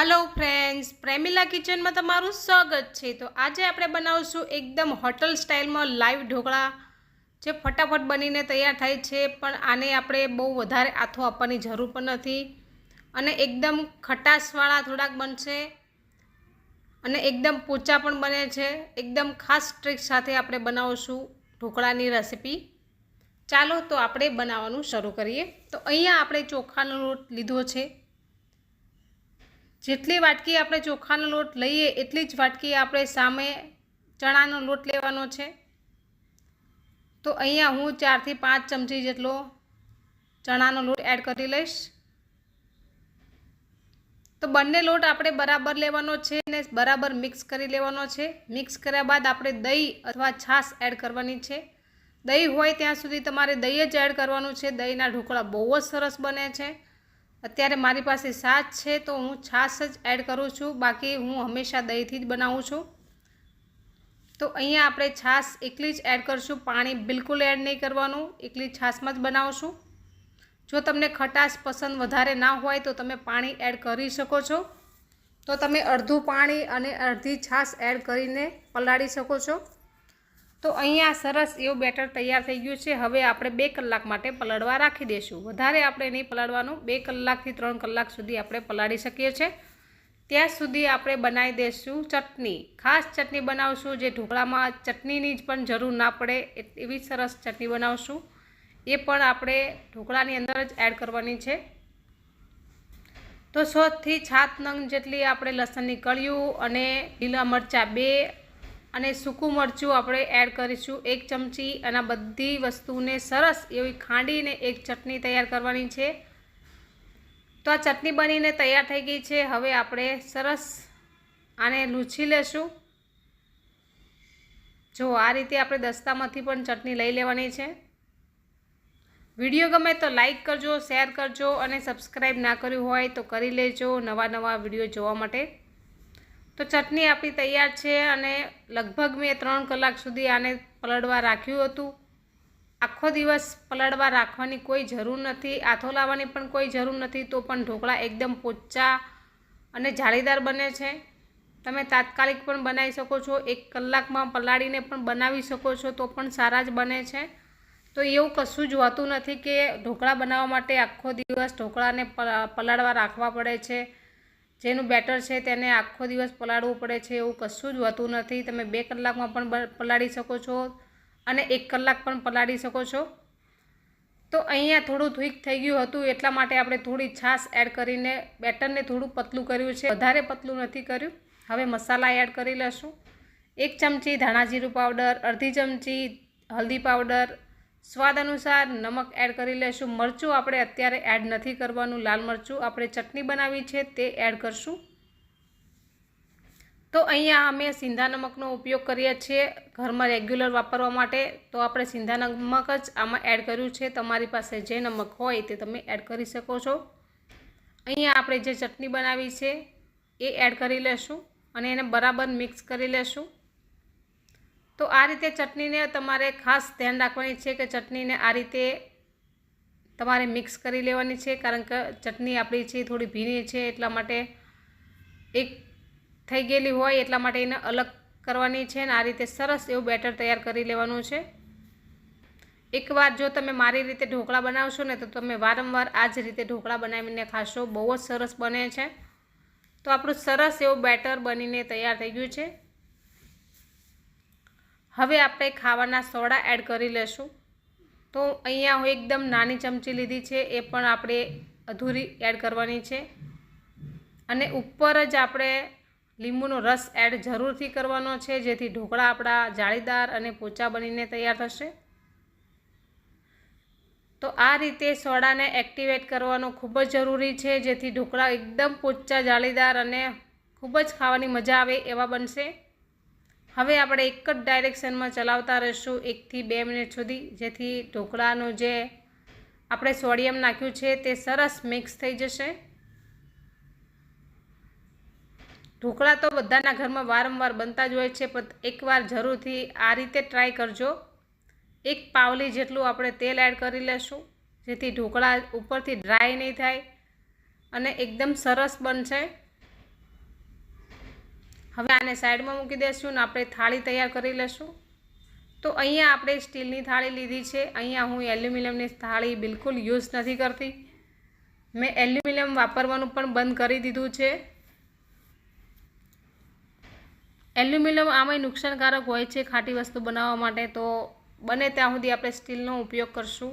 Hello friends પ્રેમિલા કિચનમાં તમારું સ્વાગત છે. તો આજે આપણે બનાવશું એકદમ હોટલ સ્ટાઇલમાં લાઈવ ઢોકળા, જે ફટાફટ બનીને તૈયાર થાય છે, પણ આને આપણે બહુ વધારે આથો આપવાની જરૂર પણ નથી. અને એકદમ ખટાશવાળા થોડાક બનશે. અને એકદમ પોચા પણ બને છે. એકદમ ખાસ ટ્રીક સાથે આપણે બનાવશું ઢોકળાની રેસીપી. ચાલો તો આપણે બનાવવાનું શરૂ કરીએ. તો અહીંયા આપણે ચોખાનો લોટ લીધો છે. જેટલી વાટકી આપણે ચોખાનો લોટ લઈએ, એટલી જ વાટકી આપણે સામે ચણાનો લોટ લેવાનો છે. તો અહીંયા હું ચારથી પાંચ ચમચી જેટલો ચણાનો લોટ એડ કરી લઈશ. તો બંને લોટ આપણે બરાબર લેવાનો છે અને બરાબર મિક્સ કરી લેવાનો છે. મિક્સ કર્યા બાદ આપણે દહીં અથવા છાશ એડ કરવાની છે. દહીં હોય ત્યાં સુધી તમારે દહીં જ એડ કરવાનું છે. દહીંના ઢોકળા બહુ જ સરસ બને છે. અત્યારે મારી પાસે છાશ છે તો હું છાશ જ એડ કરું છું. બાકી હું હંમેશા દહીંથી જ બનાવું છું. તો અહીંયા આપણે છાશ એકલી જ એડ કરશું. પાણી બિલકુલ એડ નહીં કરવાનું. એકલી છાશમાં જ બનાવશું. જો તમને ખટાશ પસંદ વધારે ના હોય તો તમે પાણી એડ કરી શકો છો. તો તમે અડધું પાણી અને અડધી છાશ એડ કરીને પલાળી શકો છો. તો અહીંયા સરસ એવું બેટર તૈયાર થઈ ગયું છે. હવે આપણે બે કલાક માટે પલાળવા રાખી દઈશું વધારે આપણે નહીં પલાળવાનું. બે કલાકથી ત્રણ કલાક સુધી આપણે પલાળી શકીએ છીએ. ત્યાં સુધી આપણે બનાવી દઈશું ચટણી. ખાસ ચટણી બનાવશું જે ઢોકળામાં ચટણીની જ પણ જરૂર ના પડે એવી સરસ ચટણી બનાવશું. એ પણ આપણે ઢોકળાની અંદર જ એડ કરવાની છે. તો સોથી છાત નંગ જેટલી આપણે લસણની કળિયું અને લીલા મરચાં બે અને સૂકું મરચું આપણે એડ કરીશું. એક ચમચી અને બધી વસ્તુને સરસ એવી ખાંડીને એક ચટણી તૈયાર કરવાની છે. તો આ ચટણી બનીને તૈયાર થઈ ગઈ છે. હવે આપણે સરસ આને લૂછી લેશું. જો આ રીતે આપણે દસ્તામાંથી પણ ચટણી લઈ લેવાની છે. વીડિયો ગમે તો લાઈક કરજો, શેર કરજો અને સબસ્ક્રાઈબ ના કર્યું હોય તો કરી લેજો નવા નવા વીડિયો જોવા માટે. તો ચટણી આપણી તૈયાર છે અને લગભગ મેં ત્રણ કલાક સુધી આને પલળવા રાખ્યું હતું. આખો દિવસ પલળવા રાખવાની કોઈ જરૂર નથી, આથો લાવવાની પણ કોઈ જરૂર નથી, તો પણ ઢોકળા એકદમ પોચા અને જાળીદાર બને છે. તમે તાત્કાલિક પણ બનાવી શકો છો, એક કલાકમાં પલાળીને પણ બનાવી શકો છો, તો પણ સારા જ બને છે. તો એવું કશું જ હોતું નથી કે ઢોકળા બનાવવા માટે આખો દિવસ ઢોકળાને પલાળવા રાખવા પડે છે. જેનું બેટર છે તેને આખો દિવસ પલાળવું પડે છે એવું કશું જ હોતું નથી. તમે બે કલાકમાં પણ પલાળી શકો છો અને એક કલાક પણ પલાળી શકો છો. તો અહીંયા થોડું થીક થઈ ગયું હતું, એટલા માટે આપણે થોડી છાશ એડ કરીને બેટરને થોડું પતલું કર્યું છે. વધારે પતલું નથી કર્યું. હવે મસાલા એડ કરી લઈશું એક ચમચી ધાણા જીરું પાવડર અડધી ચમચી હલ્દી પાવડર સ્વાદ અનુસાર નમક એડ કરી લઈશું મરચું આપણે અત્યારે એડ નથી કરવાનું. લાલ મરચું આપણે ચટણી બનાવી છે તે એડ કરશું. તો અહીંયા અમે સિંધા નમકનો ઉપયોગ કરીએ છીએ ઘરમાં રેગ્યુલર વાપરવા માટે. તો આપણે સિંધા નમક જ આમાં એડ કર્યું છે. તમારી પાસે જે નમક હોય તે તમે એડ કરી શકો છો. અહીંયા આપણે જે ચટણી બનાવી છે એ એડ કરી લેશું અને એને બરાબર મિક્સ કરી લેશું. તો આ રીતે ચટણીને તમારે ખાસ ધ્યાન રાખવાની છે કે ચટણીને આ રીતે તમારે મિક્સ કરી લેવાની છે, કારણ કે ચટણી આપણી છે થોડી ભીની છે, એટલા માટે એક થઈ ગયેલી હોય એટલા માટે એને અલગ કરવાની છે ને આ રીતે સરસ એવું બેટર તૈયાર કરી લેવાનું છે. એકવાર જો તમે મારી રીતે ઢોકળા બનાવશો ને તો તમે વારંવાર આ જ રીતે ઢોકળા બનાવીને ખાશો, બહુ જ સરસ બને છે. તો આપણું સરસ એવું બેટર બનીને તૈયાર થઈ ગયું છે. હવે આપણે ખાવાના સોડા એડ કરી લેશું. તો અહીંયા હું એકદમ નાની ચમચી લીધી છે, એ પણ આપણે અધૂરી એડ કરવાની છે. અને ઉપર જ આપણે લીંબુનો રસ એડ જરૂરથી કરવાનો છે, જેથી ઢોકળા આપણા જાળીદાર અને પોચા બનીને તૈયાર થશે. તો આ રીતે સોડાને એક્ટિવેટ કરવાનો ખૂબ જ જરૂરી છે, જેથી ઢોકળા એકદમ પોચા, જાળીદાર અને ખૂબ જ ખાવાની મજા આવે એવા બનશે. હવે આપણે એક જ ડાયરેક્શનમાં ચલાવતા રહીશું એકથી બે મિનિટ સુધી. જેથી ઢોકળાનું જે આપણે સોડિયમ નાખ્યું છે તે સરસ મિક્સ થઈ જશે. ઢોકળા તો બધાના ઘરમાં વારંવાર બનતા જ હોય છે, પણ એકવાર જરૂરથી આ રીતે ટ્રાય કરજો. એક પાવલી જેટલું આપણે તેલ એડ કરી લેશું, જેથી ઢોકળા ઉપરથી ડ્રાય નહીં થાય અને એકદમ સરસ બનશે. હવે આને સાઈડમાં મૂકી દઈશું ને આપણે થાળી તૈયાર કરી લઈશું તો અહીંયા આપણે સ્ટીલની થાળી લીધી છે. અહીંયા હું એલ્યુમિનિયમની થાળી બિલકુલ યુઝ નથી કરતી. મેં એલ્યુમિનિયમ વાપરવાનું પણ બંધ કરી દીધું છે. એલ્યુમિનિયમ આમાંય નુકસાનકારક હોય છે ખાટી વસ્તુ બનાવવા માટે, તો બને ત્યાં સુધી આપણે સ્ટીલનો ઉપયોગ કરશું.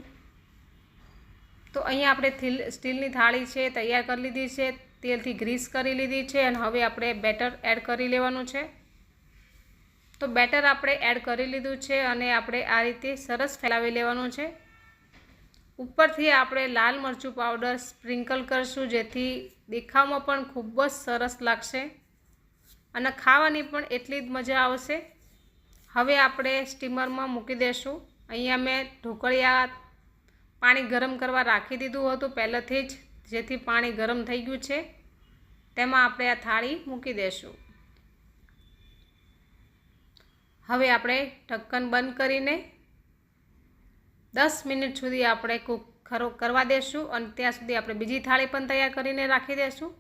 તો અહીંયા આપણે સ્ટીલની થાળી છે, તૈયાર કરી લીધી છે. તેલથી ગ્રીસ કરી લીધી છે અને હવે આપણે બેટર એડ કરી લેવાનું છે. તો બેટર આપણે એડ કરી લીધું છે અને આપણે આ રીતે સરસ ફેલાવી લેવાનું છે. ઉપરથી આપણે લાલ મરચું પાવડર સ્પ્રિંકલ કરશું, જેથી દેખાવમાં પણ ખૂબ જ સરસ લાગશે અને ખાવાની પણ એટલી જ મજા આવશે. હવે આપણે સ્ટીમરમાં મૂકી દઈશું અહીંયા મેં ઢોકળિયા પાણી ગરમ કરવા રાખી દીધું હતું પહેલેથી જ. જેથી પાણી ગરમ થઈ ગયું છે, તેમાં આપણે આ થાળી મૂકી દઈશું હવે આપણે ઢક્કન બંધ કરીને દસ મિનિટ સુધી આપણે કૂક ખરો કરવા દઈશું અને ત્યાં સુધી આપણે બીજી થાળી પણ તૈયાર કરીને રાખી દઈશું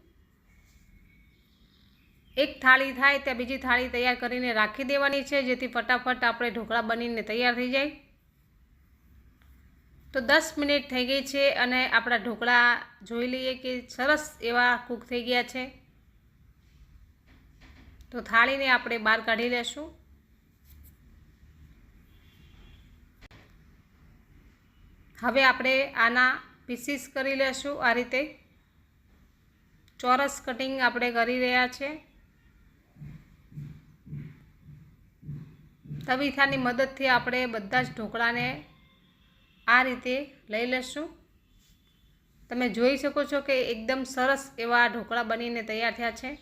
એક થાળી થાય ત્યાં બીજી થાળી તૈયાર કરીને રાખી દેવાની છે, જેથી ફટાફટ આપણે ઢોકળા બનીને તૈયાર થઈ જાય. તો દસ મિનિટ થઈ ગઈ છે અને આપણા ઢોકળા જોઈ લઈએ કે સરસ એવા કૂક થઈ ગયા છે. તો થાળીને આપણે બહાર કાઢી લેશું. હવે આપણે આના પીસીસ કરી લેશું આ રીતે. ચોરસ કટિંગ આપણે કરી રહ્યા છે. તવીથાની મદદથી આપણે બધા જ ઢોકળાને આ રીતે લઈ લઈશું તમે જોઈ શકો છો કે એકદમ સરસ એવા ઢોકળા બનીને તૈયાર થયા છે.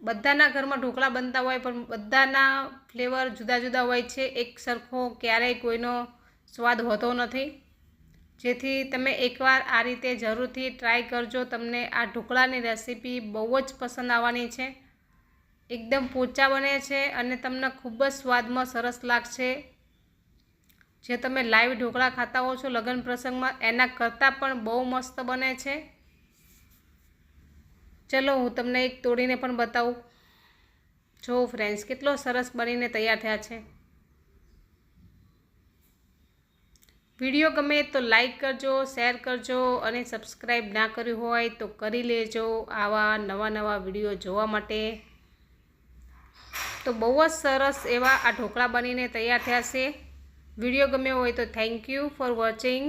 બધાના ઘરમાં ઢોકળા બનતા હોય પણ બધાના ફ્લેવર જુદા જુદા હોય છે. એક સરખો ક્યારેય કોઈનો સ્વાદ હોતો નથી. જેથી તમે એકવાર આ રીતે જરૂરથી ટ્રાય કરજો. તમને આ ઢોકળાની રેસીપી બહુ જ પસંદ આવવાની છે. એકદમ પોચા બને છે અને તમને ખૂબ જ સ્વાદમાં સરસ લાગશે. જે તમે લાઈવ ઢોકળા ખાતા હો છો લગ્ન પ્રસંગમાં, એના કરતાં પણ બહુ મસ્ત બને છે. ચલો, હું તમને એક તોડીને પણ બતાવું. જો ફ્રેન્ડ્સ કેટલો સરસ બનીને તૈયાર થયા છે. વીડિયો ગમે તો લાઈક કરજો શેર કરજો અને સબસ્ક્રાઈબ ના કર્યું હોય તો કરી લેજો આવા નવા નવા વીડિયો જોવા માટે. તો બહુ જ સરસ એવા આ ઢોકળા બનીને તૈયાર થયા છે. વીડિયો ગમ્યો હોય તો થેન્ક યુ ફોર વોચિંગ